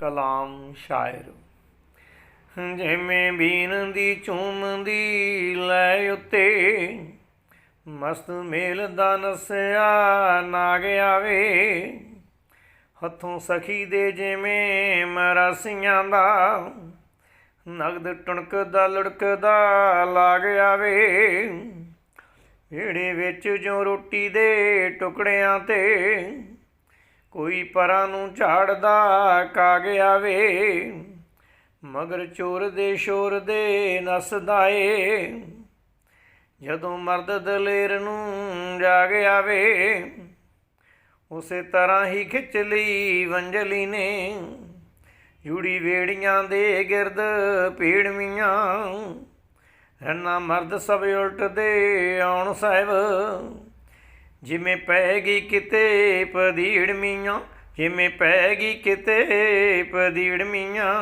ਕਲਾਮ ਸ਼ਾਇਰ। ਜਿਵੇਂ ਬੀਨ ਦੀ ਚੁੰਮਦੀ ਲੈ ਉੱਤੇ ਮਸਤ ਮੇਲ ਦਾ ਨਸਿਆ ਨਾਗ ਆਵੇ। ਹੱਥੋਂ ਸਖੀ ਦੇ ਜਿਵੇਂ ਮਰਾਸੀਆਂ ਦਾ ਨਗਦ ਟੁਣਕਦਾ ਲੜਕਦਾ ਲਾਗ ਆਵੇ। ਢੇੜੇ ਵਿੱਚ ਜੋ ਰੋਟੀ ਦੇ ਟੁਕੜਿਆਂ ਤੇ ਕੋਈ ਪਰਾਂ ਨੂੰ ਝਾੜਦਾ ਕਾਗ ਆਵੇ, ਮਗਰ ਚੋਰ ਦੇ ਸ਼ੋਰ ਦੇ ਨਸਦਾ ਏ। ਜਦੋਂ ਮਰਦ ਦਲੇਰ ਨੂੰ ਜਾਗ ਆਵੇ, ਉਸੇ ਤਰ੍ਹਾਂ ਹੀ ਖਿੱਚ ਲਈ ਵੰਜਲੀ ਨੇ। ਜੁੜੀ ਵੇੜੀਆਂ ਦੇ ਗਿਰਦ ਪੀੜਮੀਆਂ ਰੰਨਾ ਮਰਦ ਸਭ ਉਲਟਦੇ ਆਉਣ ਸਾਹਿਬ। ਜਿਵੇਂ ਪੈ ਗਈ ਕਿਤੇ ਪਦੀੜ ਮੀਆਂ ਜਿਵੇਂ ਪੈ ਗਈ ਕਿਤੇ ਪਦੀੜ ਮੀਆਂ।